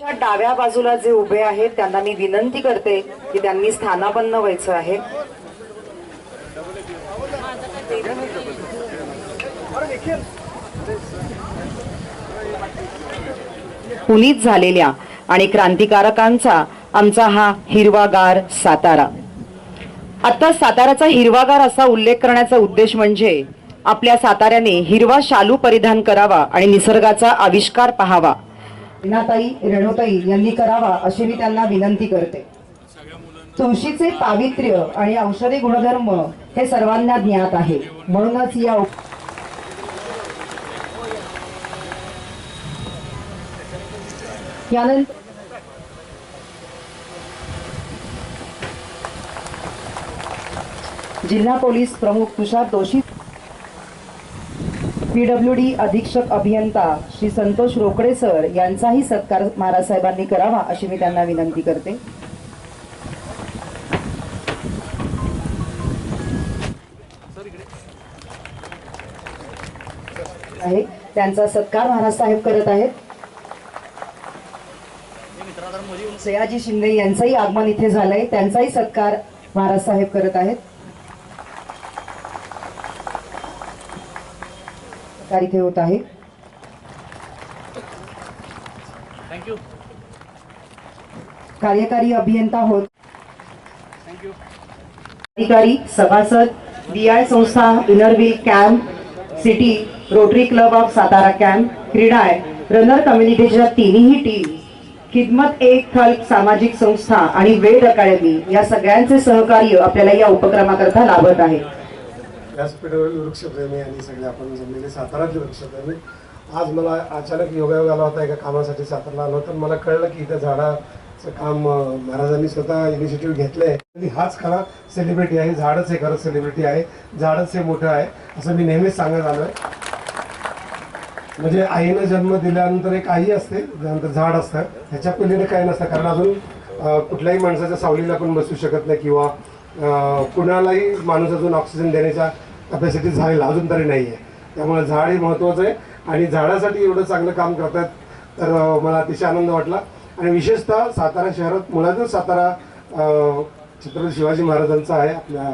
च्या डाव्या बाजूला जे उभे आहेत त्यांना मी विनंती करते की त्यांनी स्थानापन्न व्हायचं आहे. पुनीत झालेल्या आणि क्रांतिकारकांचा आमचा हा हिरवागार सातारा. आता साताऱ्याचा हिरवागार असा उल्लेख करण्याचा उद्देश म्हणजे आपल्या साताऱ्याने हिरवा शालू परिधान करावा आणि निसर्गाचा आविष्कार पाहावा. रीनाताई रेणुताई यांनी करावा अशी मी त्यांना विनंती करते. तुळशीचे पावित्र्य आणि औषधी गुणधर्म हे सर्वांना ज्ञात आहे. म्हणूनच या यानंतर जिल्हा पोलीस प्रमुख तुषार दोषी पीडब्ल्यू डी अधीक्षक अभियंता श्री संतोष रोकडे सर यांचाही सत्कार महाराज साहेबांनी करावा अशी मी त्यांना विनंती करते. आहे. त्यांचा सत्कार महाराज साहेब करत आहेत. सयाजी शिंदे यांचंही आगमन इथे झालंय. त्यांचाही सत्कार महाराज साहेब करत आहेत. सत्कार इथे होत आहे. कार्यकारी अभियंता होत. अधिकारी सभासद बीआय संस्था Inner Wheel camp city Rotary Club of Satara camp CREDAI runner कम्युनिटीच्या तिन्ही टीम खिदमत एक थल्प सामाजिक संस्था आणि वेद अकादमी या सगळ्यांचे सहकार्य आपल्याला या उपक्रमाकरता लाभत आहे. व्यासपीठावरील वृक्षप्रेमी आणि सगळे आपण जमलेले सातारातले वृक्षप्रेमी. आज मला अचानक योगायोग आला होता एका कामासाठी सातारला आलो तर मला कळलं की इथं झाडाचं काम महाराजांनी स्वतः इनिशिएटिव्ह घेतलंय. आणि हाच खरा सेलिब्रिटी आहे. झाडच हे खरं सेलिब्रिटी आहे. झाडच हे मोठं आहे. असं मी नेहमीच सांगत आलोय. म्हणजे आईनं जन्म दिल्यानंतर एक आई असते. त्यानंतर झाड असतं. ह्याच्या पलीकडे काही नसतं. कारण अजून कुठल्याही माणसाच्या सावलीला पण बसू शकत नाही किंवा कुणालाही माणूस अजून ऑक्सिजन देण्याच्या कपॅसिटी झालेला अजून तरी नाही आहे त्यामुळे झाड हे महत्त्वाचं आहे. आणि झाडासाठी एवढं चांगलं काम करतात तर मला अतिशय आनंद वाटला. आणि विशेषतः सातारा शहरात मुळातच सातारा छत्रपती शिवाजी महाराजांचा आहे. आपल्या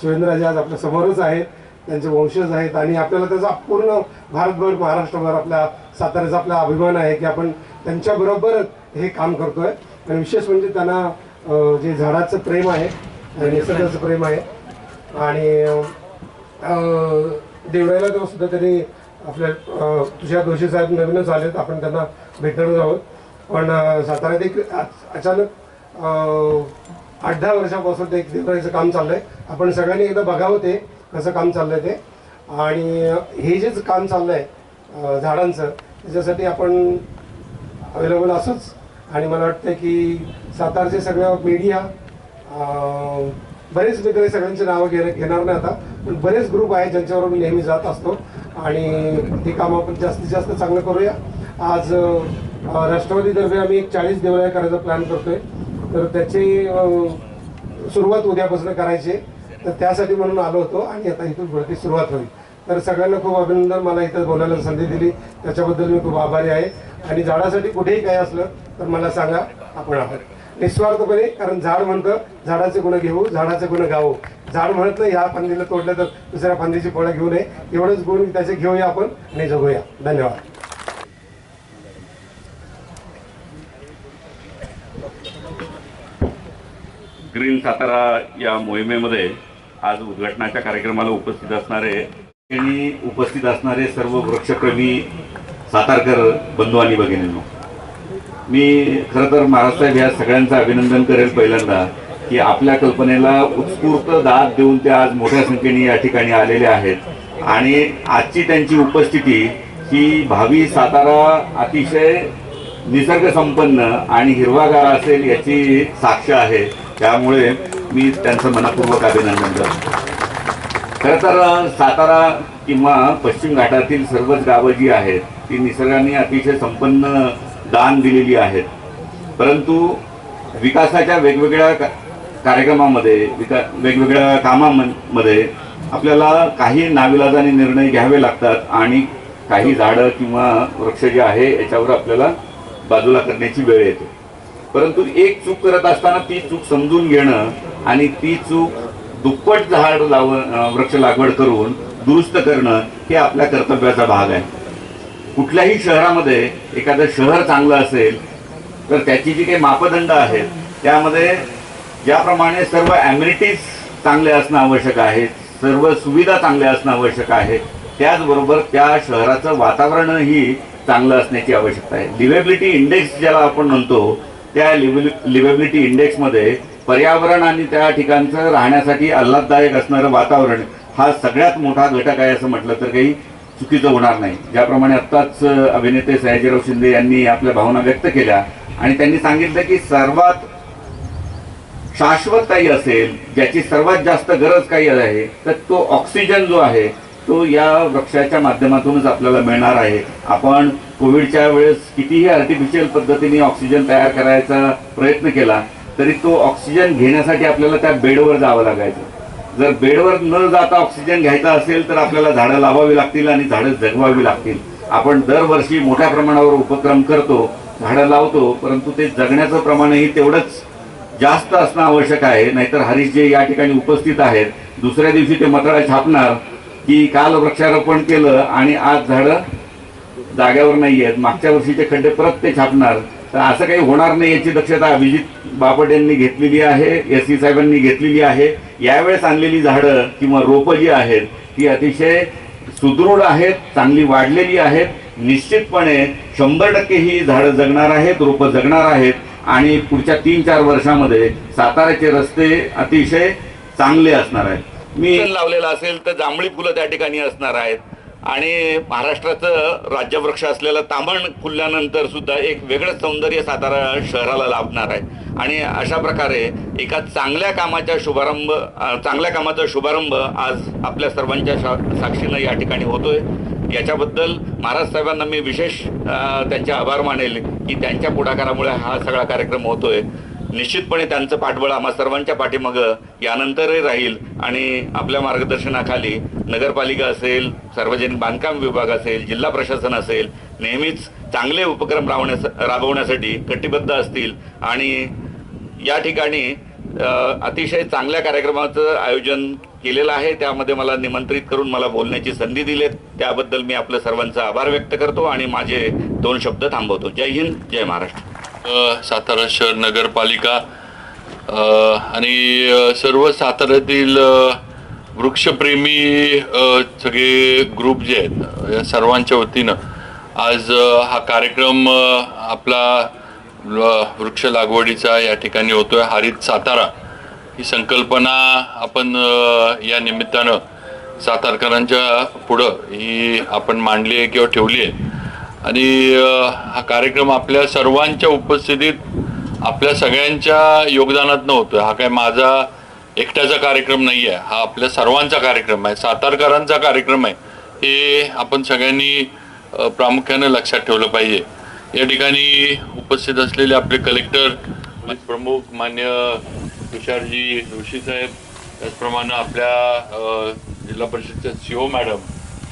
शिवेंद्रराजे आज आपल्या समोरच आहेत. त्यांचे वंशज आहेत. आणि आपल्याला त्याचा पूर्ण भारतभर महाराष्ट्रभर आपल्या साताऱ्याचा आपला अभिमान आहे की आपण त्यांच्याबरोबर हे काम करतोय. आणि विशेष म्हणजे त्यांना जे झाडाचं प्रेम आहे आणि निसर्गाचं प्रेम आहे. आणि देवरायला जाऊन सुद्धा त्यांनी आपल्या तुझ्या दोषी साहेब नवीनच आलेत आपण त्यांना भेटणारच आहोत. पण सातारा साताऱ्यात एक अचानक आठ दहा वर्षापासून ते एक देवराईचं काम आहे आपण सगळ्यांनी एकदा बघावं ते कसं काम चाललं आहे ते. आणि हे जेच काम चाललं आहे झाडांचं त्याच्यासाठी आपण अवेलेबल असंच. आणि मला वाटतं की सातारचे सगळं मीडिया बरेच मित्र सगळ्यांची नावं घे घेणार नाही आता. बरेच ग्रुप आहेत ज्यांच्यावर मी नेहमी जात असतो. आणि ती कामं आपण जास्तीत जास्त चांगलं करूया. आज अं, राष्ट्रवादीतर्फे आम्ही एक चाळीस देवळ्या करायचा प्लॅन करतोय. तर त्याची सुरुवात उद्यापासून करायची तर त्यासाठी म्हणून आलो होतो आणि आता इथून पुढे सुरुवात होईल. तर सगळ्यांना खूप अभिनंदन. मला इथं बोलायला संधी दिली. त्याच्याबद्दल मी खूप आभारी आहे. आणि झाडासाठी कुठेही काही असलं तर मला सांगा. आपण आहोत. निस्वार्थपणे कारण झाड म्हणतं झाडाचे गुण घेऊ झाडाचे गुण गावू झाड म्हणत नाही ह्या फांदीला तोडलं तर दुसऱ्या फांदीची फळं घेऊ नये. एवढंच गुण त्याचे घेऊया आपण आणि जगूया. धन्यवाद. ग्रीन सातारा या मोहिमेमध्ये आज उद्घाटनाच्या कार्यक्रमाला उपस्थित असणारे आणि उपस्थित असणारे सर्व वृक्षप्रेमी सातारकर बंधू आणि भगिनींनो. मी खरं तर महाराष्ट्र या सगळ्यांचं अभिनंदन करेल पहिल्यांदा. की आपल्या कल्पनेला उत्स्फूर्त दाद देऊन ते आज मोठ्या संख्येने या ठिकाणी आलेले आहेत. आणि आजची त्यांची उपस्थिती ही भावी सातारा अतिशय निसर्गसंपन्न आणि हिरवागार असेल याची साक्ष आहे. त्यामुळे मी त्यांचं मनापूर्वक अभिनंदन करतो. खरं तर सातारा किंवा पश्चिम घाटातील सर्वच गावं जी आहेत ती निसर्गाने अतिशय संपन्न दान दिलेली आहेत. परंतु विकासाच्या वेगवेगळ्या का- कार्यक्रमामध्ये विका वेगवेगळ्या कामामध्ये आपल्याला काही नाविलाजाने निर्णय घ्यावे लागतात आणि काही झाडं किंवा वृक्ष जे आहे याच्यावर आपल्याला बाजूला करण्याची वेळ येते. परंतु एक चूक करत असताना ती चूक समजून घेणं आणि ती चूक दुप्पट झाड लाव वृक्ष लागवड करून दुरुस्त करणं हे आपल्या कर्तव्याचा भाग आहे. कुठल्याही शहरामध्ये एखादं शहर चांगलं असेल तर त्याची जी काही मापदंड आहेत त्यामध्ये ज्याप्रमाणे सर्व ॲम्युनिटीज चांगले असणं आवश्यक आहे सर्व सुविधा चांगल्या असणं आवश्यक आहे त्याचबरोबर त्या शहराचं वातावरणही चांगलं असण्याची आवश्यकता आहे. लिव्हेबिलिटी इंडेक्स ज्याला आपण म्हणतो त्या लिव्हेबिलिटी इंडेक्समध्ये पर्यावरण आणि त्या ठिकाणचं राहण्यासाठी आल्हाददायक असणारं वातावरण हा सगळ्यात मोठा घटक आहे असं म्हटलं तर काही चुकीचं होणार नाही. ज्याप्रमाणे आत्ताच अभिनेते सयाजीराव शिंदे यांनी आपल्या भावना व्यक्त केल्या आणि त्यांनी सांगितलं की सर्वात शाश्वत काही असेल ज्याची सर्वात जास्त गरज काही आहे तर तो ऑक्सिजन जो आहे तो या वृक्षाच्या माध्यमातूनच आपल्याला मिळणार आहे. आपण कोविडच्या वेळेस कितीही आर्टिफिशियल पद्धतीने ऑक्सिजन तयार करायचा प्रयत्न केला तरी तो ऑक्सिजन घेण्यासाठी आपल्याला त्या बेडवर जावं लागायचं. जर बेडवर न जाता ऑक्सिजन घ्यायचा असेल तर आपल्याला झाडं लावावी लागतील आणि झाडं जगवावी लागतील. आपण दरवर्षी मोठ्या प्रमाणावर उपक्रम करतो झाडं लावतो परंतु ते जगण्याचं प्रमाणही तेवढंच जास्त असणं आवश्यक आहे. नाहीतर हरीश जे या ठिकाणी उपस्थित आहेत दुसऱ्या दिवशी ते मथळा छापणार की काल वृक्षारोपण केलं आणि आज झाडं जाग्यावर नाही आहेत मागच्या वर्षीचे खड्डे परत ते छापणार. तर असं काही होणार नाही याची दक्षता अभिजित बापट यांनी घेतलेली आहे एस सी साहेबांनी घेतलेली आहे. यावेळेस आणलेली झाडं किंवा रोपं जी आहेत ती अतिशय सुदृढ आहेत चांगली वाढलेली आहेत. निश्चितपणे शंभर टक्के ही झाडं जगणार आहेत रोपं जगणार आहेत. आणि पुढच्या तीन चार वर्षामध्ये साताऱ्याचे रस्ते अतिशय चांगले असणार आहेत. मी लावलेला असेल तर जांभळी फुलं त्या ठिकाणी असणार आहेत. आणि महाराष्ट्राचं राज्यवृक्ष असलेलं तामण फुलल्यानंतर सुद्धा एक वेगळंच सौंदर्य सातारा शहराला लाभणार आहे. आणि अशा प्रकारे एका चांगल्या कामाचा शुभारंभ चांगल्या कामाचा शुभारंभ आज आपल्या सर्वांच्या शा- साक्षीनं या ठिकाणी होतोय. याच्याबद्दल महाराज साहेबांना मी विशेष त्यांचे आभार मानेल की त्यांच्या पुढाकारामुळे हा सगळा कार्यक्रम होतोय. निश्चितपणे त्यांचं पाठबळ आम्हा सर्वांच्या पाठीमागं यानंतरही राहील आणि आपल्या मार्गदर्शनाखाली नगरपालिका असेल सार्वजनिक बांधकाम विभाग असेल जिल्हा प्रशासन असेल नेहमीच चांगले उपक्रम राबवण्यास राबवण्यासाठी कटिबद्ध असतील. आणि या ठिकाणी अतिशय चांगल्या कार्यक्रमाचं आयोजन केलेला आहे त्यामध्ये मला निमंत्रित करून मला बोलण्याची संधी दिली त्याबद्दल मी आपलं सर्वांचा आभार व्यक्त करतो आणि माझे दोन शब्द थांबवतो. जय हिंद जय महाराष्ट्र. सातारा शहर नगरपालिका आणि सर्व साताऱ्यातील वृक्षप्रेमी सगळे ग्रुप जे आहेत या सर्वांच्या वतीनं आज हा कार्यक्रम आपला वृक्ष लागवडीचा या ठिकाणी होतोय. हरित सातारा. ही संकल्पना आपण या निमित्तानं सातारकरांच्या पुढं ही आपण मांडली आहे किंवा ठेवली आहे. आणि हा कार्यक्रम आपल्या सर्वांच्या उपस्थितीत आपल्या सगळ्यांच्या योगदानातनं होतोय. हा काय माझा एकट्याचा कार्यक्रम नाही आहे. हा आपल्या सर्वांचा कार्यक्रम आहे. सातारकरांचा कार्यक्रम आहे. हे आपण सगळ्यांनी प्रामुख्यानं लक्षात ठेवलं पाहिजे. या ठिकाणी उपस्थित असलेले आपले कलेक्टर प्रमुख मान्य तुषारजी जोशी साहेब त्याचप्रमाणे आपल्या जिल्हा परिषदच्या सी ओ मॅडम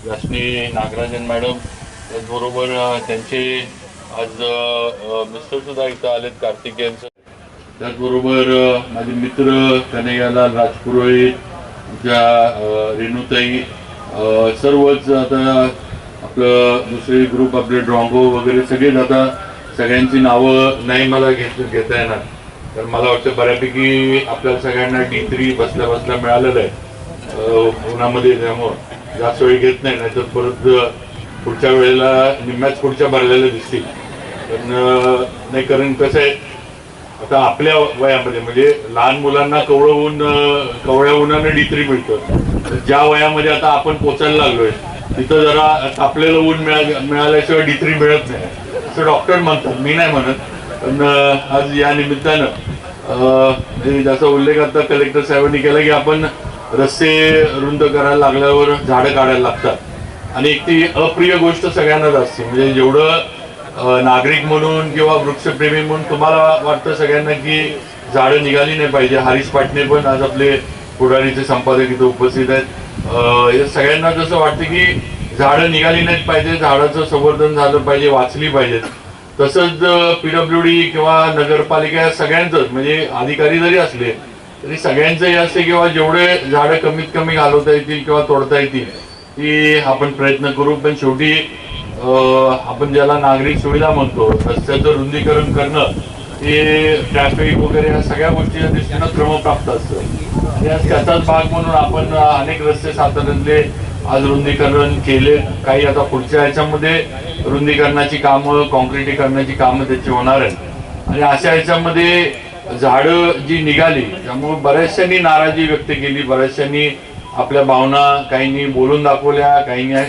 व्यासनी नागराजन मॅडम त्याचबरोबर त्यांचे आज मिस्टर सुद्धा इथं आलेत कार्तिक यांचं. त्याचबरोबर माझे मित्र कन्हैयालाल राजपुरोहित ज्या रेणुताई सर्वच आता आपलं दुसरे ग्रुप आपले ड्रॉंगो वगैरे सगळेच आता सगळ्यांची नावं नाही मला घेत घेता येणार. तर मला वाटतं बऱ्यापैकी आपल्याला सगळ्यांना डी थ्री बसल्या बसल्या मिळालेलं आहे. उन्हामध्ये त्यामुळं जास्त वेळ घेत नाही नाहीतर परत पुढच्या वेळेला निम्म्याच पुढच्या भरलेल्या दिसतील. पण नाही कारण कसं आहे आता आपल्या वयामध्ये म्हणजे लहान मुलांना कवळं ऊन कवळ्या उन्हानं डित्री मिळतं. तर ज्या वयामध्ये आता आपण पोचायला लागलोय तिथं जरा तापलेलं ऊन मिळा मिळाल्याशिवाय डित्री मिळत नाही. असं डॉक्टर म्हणतात. मी नाही म्हणत. पण आज या निमित्तानं ज्याचा उल्लेख आता कलेक्टर साहेबांनी केला की आपण रस्ते रुंद करायला लागल्यावर झाडं काढायला लागतात. आणि एक ती अप्रिय गोष्ट सगळ्यांनाच असते. म्हणजे जेवढं नागरिक म्हणून किंवा वृक्षप्रेमी म्हणून तुम्हाला वाटतं सगळ्यांना की झाडं निघाली नाही पाहिजे हरीश पाटणे पण आज आपले पुढारीचे संपादक इथे उपस्थित आहेत. या सगळ्यांना कसं वाटतं की झाडं निघाली नाहीत पाहिजे झाडाचं संवर्धन झालं पाहिजे वाचली पाहिजेत. तसंच पीडब्ल्यू डी किंवा नगरपालिका या सगळ्यांचंच म्हणजे अधिकारी जरी असले तरी सगळ्यांचं हे असते किंवा जेवढे झाडं कमीत कमी घालवता येतील किंवा तोडता येतील ती आपण प्रयत्न करू. पण शेवटी आपण ज्याला नागरिक सुविधा म्हणतो रस्त्याचं रुंदीकरण करणं हे ट्रॅफिक वगैरे या सगळ्या गोष्टीच्या दृष्टीनं क्रमप्राप्त असतं. आणि त्याचाच भाग म्हणून आपण अनेक रस्ते साताऱ्यातले आज रुंदीकरण केले काही आता पुढच्या ह्याच्यामध्ये रुंदीकरणाची कामं कॉन्क्रिटीकरणाची कामं त्याची होणार आहेत. आणि अशा ह्याच्यामध्ये झाडं जी निघाली त्यामुळे बऱ्याचशांनी नाराजी व्यक्त केली बऱ्याचशांनी आपल्या भावना काहींनी बोलून दाखवल्या काहींनी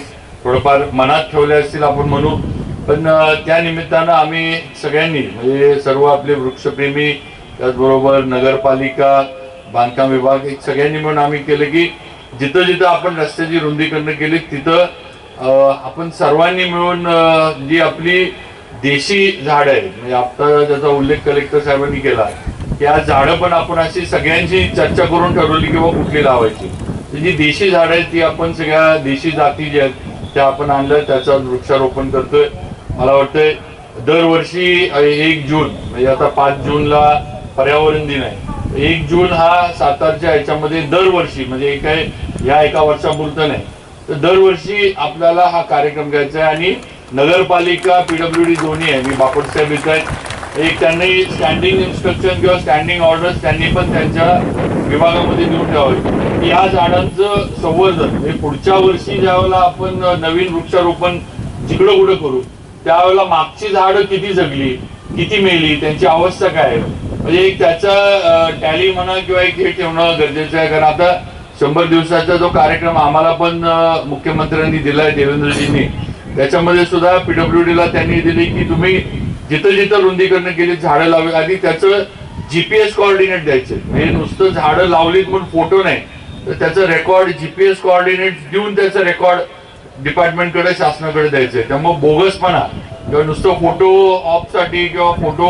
थोडंफार मनात ठेवल्या असतील आपण म्हणू पण त्या निमित्तानं आम्ही सगळ्यांनी म्हणजे सर्व आपले वृक्षप्रेमी त्याचबरोबर नगरपालिका बांधकाम विभाग एक सगळ्यांनी म्हणून आम्ही केलं की जिथं जिथं आपण रस्त्याची रुंदीकरणं केली तिथं आपण सर्वांनी मिळून जी आपली देशी झाड आहेत म्हणजे आता ज्याचा उल्लेख कलेक्टर साहेबांनी केला की झाडं पण आपण अशी सगळ्यांची चर्चा करून ठरवली किंवा कुठली लावायची. जी देशी झाडं आहेत ती आपण सगळ्या देशी जाती ज्या आहेत त्या आपण आणल्या त्याचं वृक्षारोपण करतोय. मला वाटतंय दरवर्षी एक जून म्हणजे आता पाच जूनला पर्यावरण दिन आहे. एक जून हा सातारच्या ह्याच्यामध्ये दरवर्षी म्हणजे काय या एका वर्षापुरतं नाही. तर दरवर्षी आपल्याला हा कार्यक्रम घ्यायचा आहे आणि नगरपालिका पीडब्ल्यू डी दोन्ही आहे मी बापट साहेब इथं आहेत एक त्यांनी स्टँडिंग इन्स्ट्रक्शन किंवा स्टँडिंग ऑर्डर्स त्यांनी पण त्यांच्या विभागामध्ये देऊन ठेवावे. की या झाडांचं संवर्धन हे पुढच्या वर्षी ज्यावेळेला आपण नवीन वृक्षारोपण जिकडं कुठं करू त्यावेळेला मागची झाडं किती जगली किती मेली त्यांची अवस्था काय आहे? म्हणजे त्याचा टॅली म्हणा किंवा एक हे ठेवणं गरजेचं आहे. कारण आता शंभर दिवसाचा जो कार्यक्रम आम्हाला पण मुख्यमंत्र्यांनी दिलाय देवेंद्रजींनी. त्याच्यामध्ये सुद्धा पीडब्ल्यू ला त्यांनी दिली की तुम्ही जिथं जिथं रुंदीकरण केली झाडं लावली. आधी त्याचं जीपीएस कोऑर्डिनेट द्यायचे. म्हणजे नुसतं झाडं लावलीत म्हणून फोटो नाही. तर त्याचं रेकॉर्ड जीपीएस कोऑर्डिनेट देऊन त्याचं रेकॉर्ड डिपार्टमेंटकडे शासनाकडे द्यायचं. त्यामुळे बोगसपणा किंवा नुसतं फोटो ऑफसाठी किंवा फोटो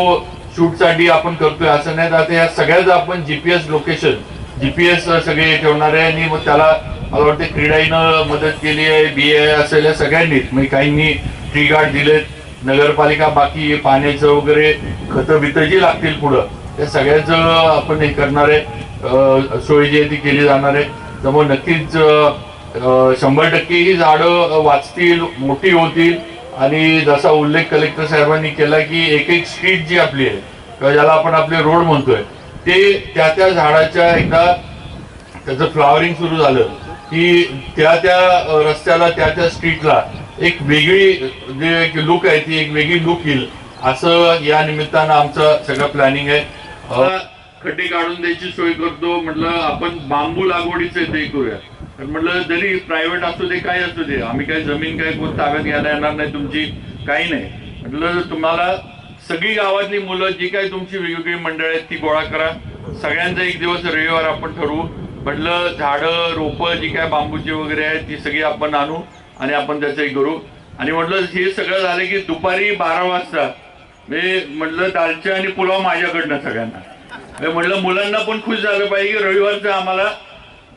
शूटसाठी आपण करतोय असं नाही. तर आता या सगळ्याच आपण जीपीएस लोकेशन जीपीएस सगळे ठेवणार आहे आणि मग त्याला मला वाटतं क्रीडाईनं मदत केली आहे बी ए असेल या सगळ्यांनीच म्हणजे काहींनी ट्री गार्ड दिलेत नगरपालिका बाकी पाण्याचं वगैरे खतं बितं जी लागतील पुढं त्या सगळ्याचं आपण हे करणार आहे. सोय जी आहे ती केली जाणार आहे. त्यामुळे नक्कीच शंभर टक्के ही झाडं वाचतील मोठी होतील. आणि जसा उल्लेख कलेक्टर साहेबांनी केला की एक एक स्ट्रीट जी आपली आहे किंवा ज्याला आपण आपले रोड म्हणतोय ते त्या त्या झाडाच्या एकदा त्याचं फ्लॉवरिंग सुरू झालं की त्या त्या रस्त्याला त्या त्या स्ट्रीटला एक वेगळी जे एक लुक आहे ती एक वेगळी लुक येईल. असं या निमित्तानं आमचं सगळं प्लॅनिंग आहे. खड्डे काढून द्यायची सोय करतो. म्हटलं आपण बांबू लागवडीचं ते करूया. तर म्हटलं जरी प्रायव्हेट असू दे काय असू दे आम्ही काय जमीन काय कोण ताब्यात घ्यायला येणार नाही तुमची काही नाही. म्हटलं तुम्हाला सगळी गावातली मुलं जी काही तुमची वेगवेगळी मंडळ आहेत ती गोळा करा. सगळ्यांचा एक दिवस रविवार आपण ठरवू. म्हटलं झाडं रोपं जी काय बांबूची वगैरे आहेत ती सगळी आपण आणू आणि आपण त्याचंही करू. आणि म्हटलं हे सगळं झालं की दुपारी बारा वाजता. मी म्हटलं दालच्या आणि पुलाव माझ्याकडनं सगळ्यांना. म्हटलं मुलांना पण खुश झालं पाहिजे की रविवारचं आम्हाला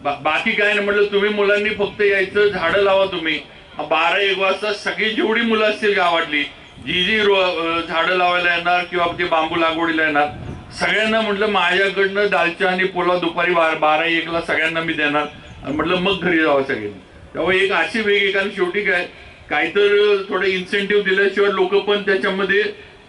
बा- बाकी काय नाही म्हटलं तुम्ही मुलांनी फक्त यायचं झाडं लावा तुम्ही. बारा एक वाजता सगळी जेवढी मुलं असतील गावातली जी जी झाडं लावायला येणार किंवा ते बांबू लागवडीला येणार सगळ्यांना म्हटलं माझ्याकडनं दालचा आणि पोला दुपारी बारा बारा एकला सगळ्यांना मी देणार. आणि म्हटलं मग घरी जावं सगळ्यांनी. त्यामुळे एक अशी वेगळी कारण शेवटी काय काहीतर थोडं इन्सेंटिव्ह दिल्याशिवाय लोक पण त्याच्यामध्ये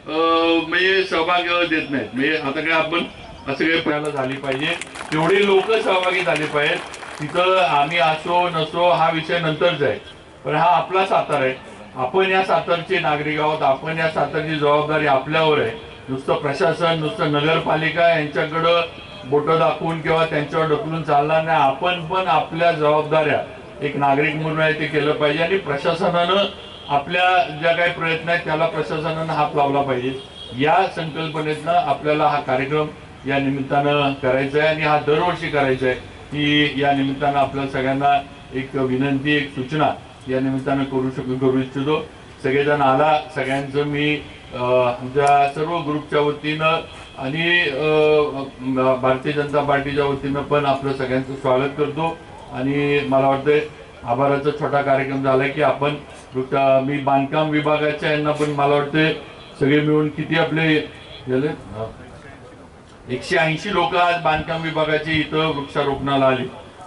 म्हणजे सहभाग देत नाहीत. म्हणजे आता काय आपण असं झाली पाहिजे. तेवढे लोक सहभागी झाले पाहिजेत. तिथं आम्ही असो नसो हा विषय नंतरच आहे. पण हा आपला सातार आहे. आपण या सातारचे नागरिक आहोत. आपण या सातारची जबाबदारी आपल्यावर आहे. नुसतं प्रशासन नुसतं नगरपालिका यांच्याकडं बोटं दाखवून किंवा त्यांच्यावर ढकलून चालणार नाही. आपण पण आपल्या जबाबदाऱ्या एक नागरिक म्हणून आहे ते केलं पाहिजे. आणि प्रशासनानं आपल्या ज्या काही प्रयत्न आहेत त्याला प्रशासनानं हात लावला पाहिजे. या संकल्पनेतनं आपल्याला हा कार्यक्रम या निमित्तानं करायचं आहे आणि हा दरवर्षी करायचा आहे की या निमित्तानं आपल्या सगळ्यांना एक विनंती एक सूचना या निमित्तानं करू शक करू इच्छितो. सगळेजण आला सगळ्यांचं मी आमच्या सर्व ग्रुपच्या वतीनं आणि भारतीय जनता पार्टीच्या वतीनं पण आपलं सगळ्यांचं स्वागत करतो. आणि मला वाटतंय आभाराचा छोटा कार्यक्रम झाला की आपण मी बांधकाम विभागाच्या यांना पण मला वाटतंय सगळे मिळून किती आपले झाले? एकशे ऐंशी लोक आज बांधकाम विभागाचे इथं वृक्षारोपणाला आले.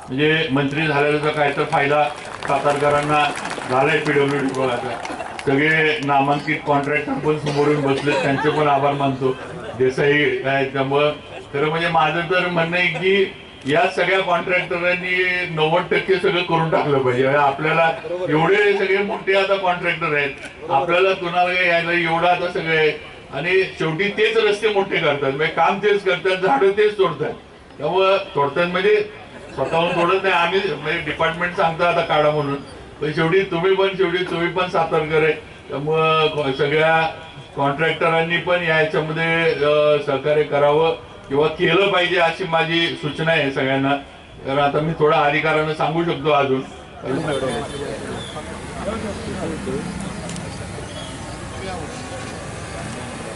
म्हणजे मंत्री झाल्याचा काय तर फायदा सातारकरांना झालाय पीडब्ल्यू डी विभागाचा. सगळे नामांकित कॉन्ट्रॅक्टर पण समोरून बसले त्यांचे पण आभार मानतो. देसाई काय त्यामुळं खरं म्हणजे माझं तर म्हणणं आहे की या सगळ्या कॉन्ट्रॅक्टरांनी नव्वद टक्के सगळं करून टाकलं पाहिजे. म्हणजे आपल्याला एवढे सगळे मोठे आता कॉन्ट्रॅक्टर आहेत. आपल्याला कुणाला यायला एवढं आता सगळे आहे. आणि शेवटी तेच रस्ते मोठे करतात. म्हणजे काम तेच करतात झाडं तेच तोडतात. त्यामुळं तोडतात म्हणजे स्वतःहून तोडत नाही. आम्ही म्हणजे डिपार्टमेंट सांगतो आता काढा म्हणून. पण शेवटी तुम्ही पण शेवटी तुम्ही पण सातारकर आहे. त्यामुळं सगळ्या कॉन्ट्रॅक्टरांनी पण या याच्यामध्ये सहकार्य करावं किंवा केलं पाहिजे अशी माझी सूचना आहे सगळ्यांना. तर आता मी थोडा अधिकारानं सांगू शकतो अजून.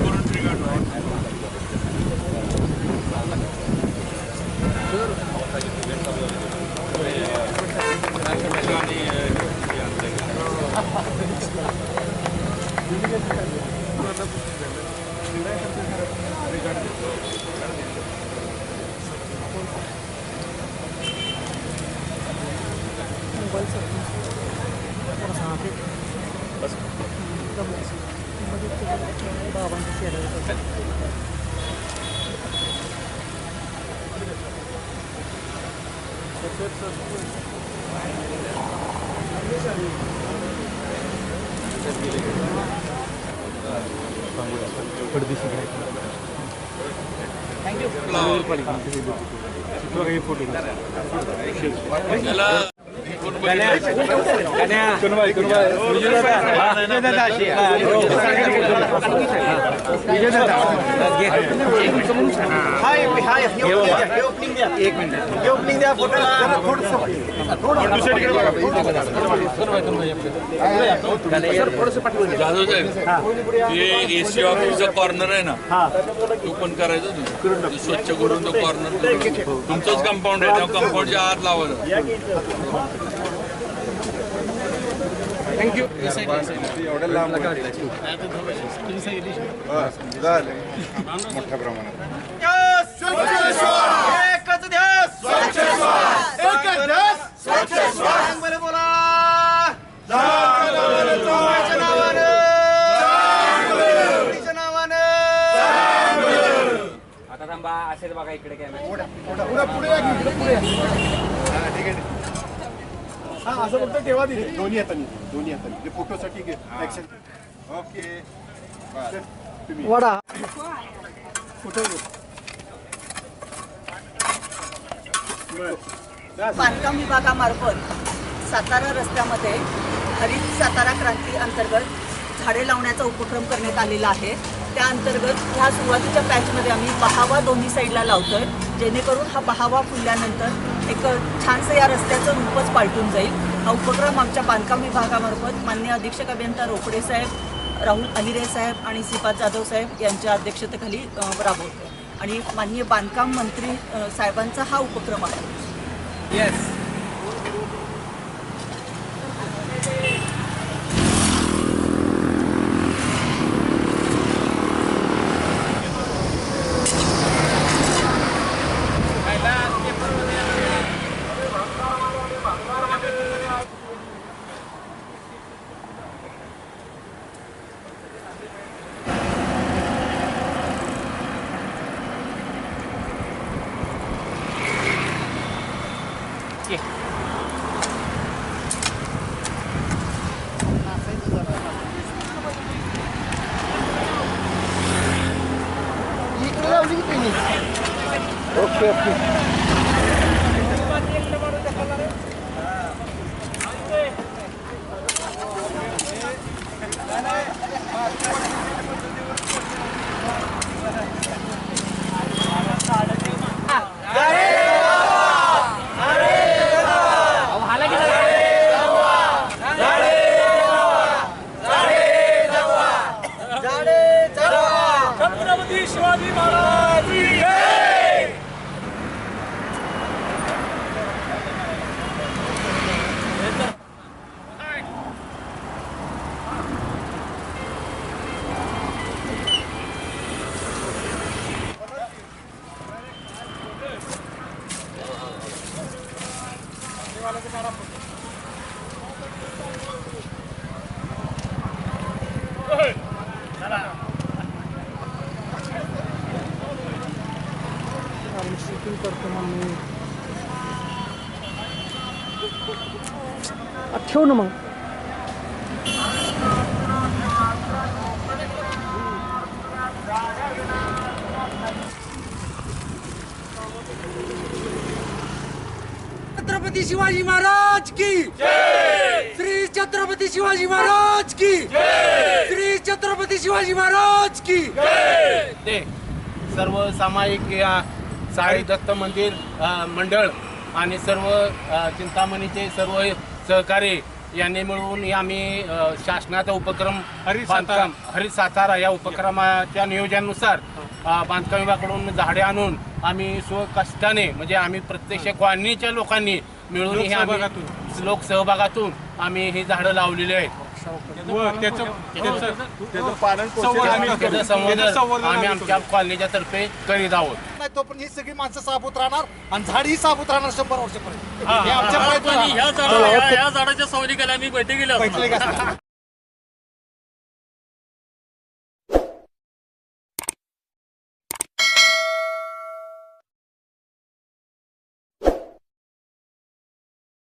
करून படுத்தி சிகரெட் एक मिनिट ओपनिंग द्या जाधव साहेब ते एसी ऑफिसचा कॉर्नर आहे ना तो पण करायचा ना ते स्वच्छ करून तो कॉर्नर तुमचंच कंपाऊंड आहे त्या कंपाऊंडच्या आत लावायचं एकच ध्यास स्वच्छ श्वास एकच ध्यास स्वच्छ श्वास बरं बोला कोणाच्या नावानं कोणीच्या नावानं आता थांबा असेल बघा इकडे कॅमेरा हा असं फक्त ठेवा दिले. दोन्ही हातांनी दोन्ही हातांनी. ते फोटोसाठी ऍक्शन ओके. वडा. फोटो बांधकाम विभागामार्फत सातारा रस्त्यामध्ये हरित सातारा क्रांती अंतर्गत झाडे लावण्याचा उपक्रम करण्यात आलेला आहे. त्या अंतर्गत ह्या सुरुवातीच्या पॅचमध्ये आम्ही बहावा दोन्ही साईडला लावतोय. जेणेकरून हा बहावा फुलल्यानंतर एक छानसं या रस्त्याचं रूपच पालटून जाईल. हा उपक्रम आमच्या बांधकाम विभागामार्फत मान्य अधीक्षक अभियंता रोकडे साहेब राहुल अहिरे साहेब आणि श्रीपाद जाधव साहेब यांच्या अध्यक्षतेखाली राबवतो. आणि माननीय बांधकाम मंत्री साहेबांचा हा उपक्रम आहे. येस ठेव ना मग छत्रपती शिवाजी महाराज की श्री छत्रपति शिवाजी महाराज की श्री छत्रपति शिवाजी महाराज की सर्व सामायिक साई दत्त मंदिर मंडळ आणि सर्व चिंतामणीचे सर्व सहकारी यांनी मिळून आम्ही शासनाचा उपक्रम बांधकाम हरी सातारा या उपक्रमाच्या नियोजनानुसार बांधकाम विभागाकडून झाडे आणून आम्ही स्वकष्टाने म्हणजे आम्ही प्रत्यक्ष कॉलनीच्या लोकांनी मिळून हे आम्ही लोक सहभागातून आम्ही ही झाडं लावलेली आहेत. आम्ही आमच्या कॉलनीच्या तर्फे करीत आहोत. नाही तो पण ही सगळी माणसं साबूत राहणार आणि झाड ही साबूत राहणार शंभर वर्षापर्यंत. हे आमच्या ह्या झाडा- ह्या- ह्या झाडाच्या सावलीखाली आम्ही बैठकीला असणार. बैठकीला.